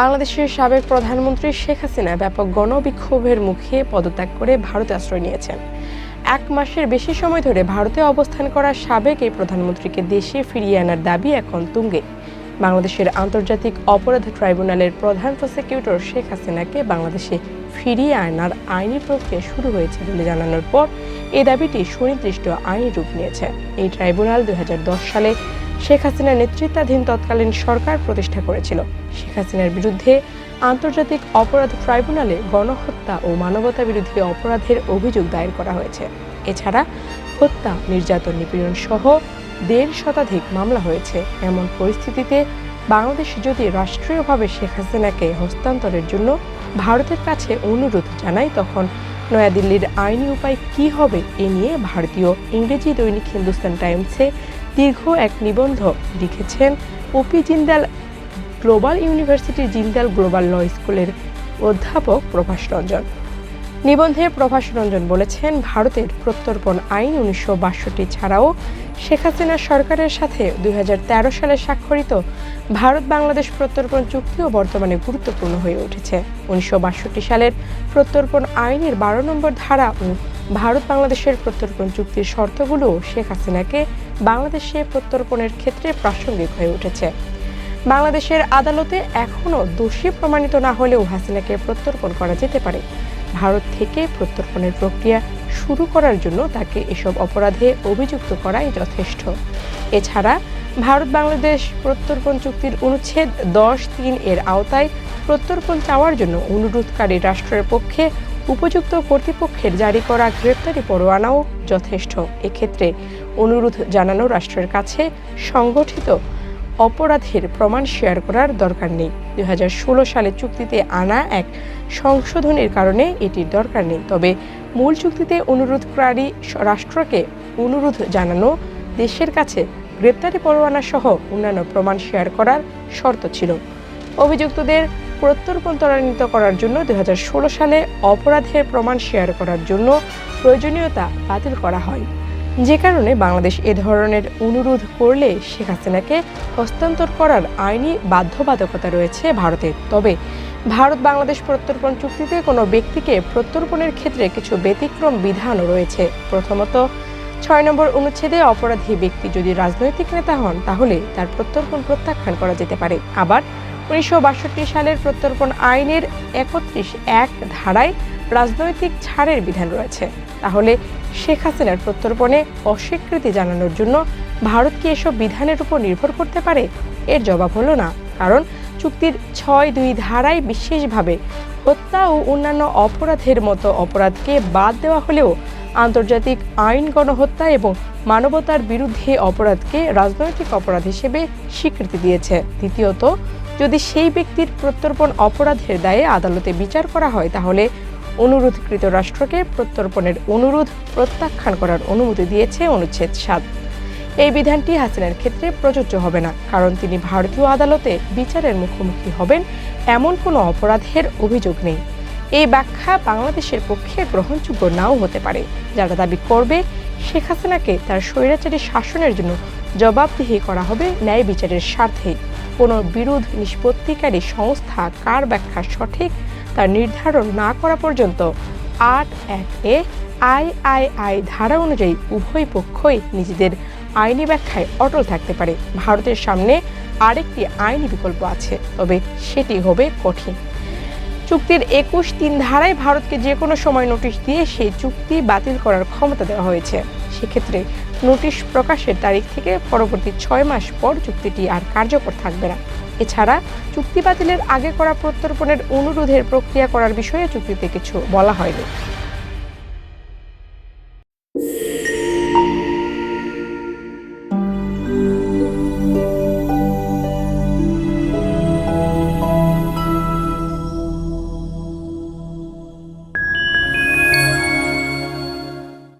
বাংলাদেশের সাবেক প্রধানমন্ত্রী শেখ হাসিনা ব্যাপক গণবিক্ষোভের মুখে পদত্যাগ করে ভারতে আশ্রয় নিয়েছেন। এক মাসের বেশি সময় ধরে ভারতে অবস্থান করা সাবেক এই প্রধানমন্ত্রীকে দেশে ফিরিয়ে আনার দাবি এখন তুঙ্গে। বাংলাদেশের আন্তর্জাতিক অপরাধ ট্রাইব্যুনালের প্রধান প্রসিকিউটর শেখ হাসিনাকে বাংলাদেশে ফিরিয়ে আনার আইনি প্রক্রিয়া শুরু হয়েছে বলে জানানোর পর এই দাবিটি সুনির্দিষ্ট আইনি রূপ নিয়েছে। এই ট্রাইব্যুনাল দুই হাজার দশ সালে শেখ হাসিনার নেতৃত্বাধীন তৎকালীন সরকার প্রতিষ্ঠা করেছিল। শেখ হাসিনার বিরুদ্ধে আন্তর্জাতিক অপরাধ ট্রাইব্যুনালে গণহত্যা ও মানবতা বিরোধী অপরাধের অভিযোগ দায়ের করা হয়েছে। এছাড়া হত্যা, নির্যাতন, নিপীড়ন সহ দেড় শতাধিক মামলা হয়েছে। এমন পরিস্থিতিতে বাংলাদেশ যদি রাষ্ট্রীয়ভাবে শেখ হাসিনাকে হস্তান্তরের জন্য ভারতের কাছে অনুরোধ জানায়, তখন নয়াদিল্লির আইনি উপায় কি হবে এ নিয়ে ভারতীয় ইংরেজি দৈনিক হিন্দুস্তান টাইমসে দীর্ঘ এক নিবন্ধ লিখেছেন ওপি জিন্দাল গ্লোবাল ইউনিভার্সিটির জিন্দাল গ্লোবাল ল স্কুলের অধ্যাপক প্রভাষ রঞ্জন। নিবন্ধে প্রভাষ রঞ্জন বলেছেন, ভারতের প্রত্যর্পণ আইন উনিশশো বাষট্টি ছাড়াও শেখ হাসিনা সরকারের সাথে দুই হাজার তেরো সালে স্বাক্ষরিত ভারত বাংলাদেশ প্রত্যর্পণ চুক্তিও বর্তমানে গুরুত্বপূর্ণ হয়ে উঠেছে। উনিশশো বাষট্টি সালের প্রত্যর্পণ আইনের বারো নম্বর ধারা ও ভারত বাংলাদেশের প্রত্যর্পণ চুক্তির শর্তগুলো শেখ হাসিনাকে বাংলাদেশে প্রত্যর্পণের ক্ষেত্রে প্রাসঙ্গিক হয়ে উঠেছে। বাংলাদেশের আদালতে এখনও দোষী প্রমাণিত না হলেও হাসিনাকে প্রত্যর্পণ করা যেতে পারে। ভারত থেকে প্রত্যর্পণের প্রক্রিয়া শুরু করার জন্য তাকে এসব অপরাধে অভিযুক্ত করাই যথেষ্ট। এছাড়া ভারত বাংলাদেশ প্রত্যর্পণ চুক্তির অনুচ্ছেদ দশ তিন এর আওতায় প্রত্যর্পণ চাওয়ার জন্য অনুরোধকারী রাষ্ট্রের পক্ষে উপযুক্ত কর্তৃপক্ষের জারি করা গ্রেপ্তারি পরোয়ানাও যথেষ্ট। এক্ষেত্রে অনুরোধ জানানো রাষ্ট্রের কাছে সংগঠিত অপরাধের প্রমাণ শেয়ার করার দরকার নেই। দুই সালে চুক্তিতে আনা এক সংশোধনের কারণে এটির দরকার নেই। তবে মূল চুক্তিতে অনুরোধকারী রাষ্ট্রকে অনুরোধ জানানো দেশের কাছে গ্রেপ্তারি পরোয়ানা সহ অন্যান্য প্রমাণ শেয়ার করার শর্ত ছিল। অভিযুক্তদের প্রত্যর্পণ ত্বরান্বিত করার জন্য দু হাজার ষোলো সালে অপরাধের প্রমাণ শেয়ার করার জন্য প্রয়োজনীয়তা বাতিল করা হয়। যে কারণে বাংলাদেশ এ ধরনের অনুরোধ করলে শেখ হাসিনাকে হস্তান্তর করার আইনি বাধ্যবাধকতা রয়েছে ভারতের তবে ভারত বাংলাদেশ প্রত্যর্পণ চুক্তিতে কোনো ব্যক্তিকে প্রত্যর্পণের ক্ষেত্রে কিছু ব্যতিক্রম বিধানও রয়েছে। প্রথমত, ছয় নম্বর অনুচ্ছেদে অপরাধী ব্যক্তি যদি রাজনৈতিক নেতা হন, তাহলে তার প্রত্যর্পণ প্রত্যাখ্যান করা যেতে পারে। আবার উনিশশো বাষট্টি সালের প্রত্যর্পণ আইনের একত্রিশ এক ধারায় রাজনৈতিক ছাড়ের বিধান রয়েছে। তাহলে শেখ হাসিনার প্রত্যর্পণে অস্বীকৃতি জানানোর জন্য ভারত কি এসব বিধানের উপর নির্ভর করতে পারে? এর জবাব হলো না। কারণ চুক্তির ছয় দুই ধারায় বিশেষভাবে হত্যা ও অন্যান্য অপরাধের মতো অপরাধকে বাদ দেওয়া হলেও আন্তর্জাতিক আইন গণহত্যা এবং মানবতার বিরুদ্ধে অপরাধকে রাজনৈতিক অপরাধ হিসেবে স্বীকৃতি দিয়েছে। দ্বিতীয়ত যদি সেই ব্যক্তির প্রত্যর্পণ অপরাধের দায়ে আদালতে বিচার করা হয়, তাহলে অনুরোধকৃত রাষ্ট্রকে প্রত্যর্পণের অনুরোধ প্রত্যাখ্যান করার অনুমতি দিয়েছে অনুচ্ছেদ সাত। এই বিধানটি হাসিনার ক্ষেত্রে প্রযোজ্য হবে না, কারণ তিনি ভারতীয় আদালতে বিচারের মুখোমুখি হবেন এমন কোনো অপরাধের অভিযোগ নেই। এই ব্যাখ্যা বাংলাদেশের পক্ষে গ্রহণযোগ্য নাও হতে পারে। যারা দাবি করবে, শেখ হাসিনাকে তার স্বৈরাচারী শাসনের জন্য জবাবদিহি করা হবে ন্যায় বিচারের স্বার্থে কোনো বিরোধ নিষ্পত্তিকারী সংস্থা কার ব্যাখ্যা সঠিক তা নির্ধারণ না করা পর্যন্ত আট এক এ আই আই আই ধারা অনুযায়ী উভয় পক্ষই নিজেদের আইনি ব্যাখ্যায় অটল থাকতে পারে। ভারতের সামনে আরেকটি আইনি বিকল্প আছে, তবে সেটি হবে কঠিন। চুক্তির একুশ তিন ধারায় ভারতকে যে কোনো সময় নোটিশ দিয়ে সেই চুক্তি বাতিল করার ক্ষমতা দেওয়া হয়েছে। সেক্ষেত্রে নোটিশ প্রকাশের তারিখ থেকে পরবর্তী ছয় মাস পর চুক্তিটি আর কার্যকর থাকবে না। এছাড়া চুক্তি বাতিলের আগে করা প্রত্যর্পণের অনুরোধের প্রক্রিয়া করার বিষয়ে চুক্তিতে কিছু বলা হয়নি।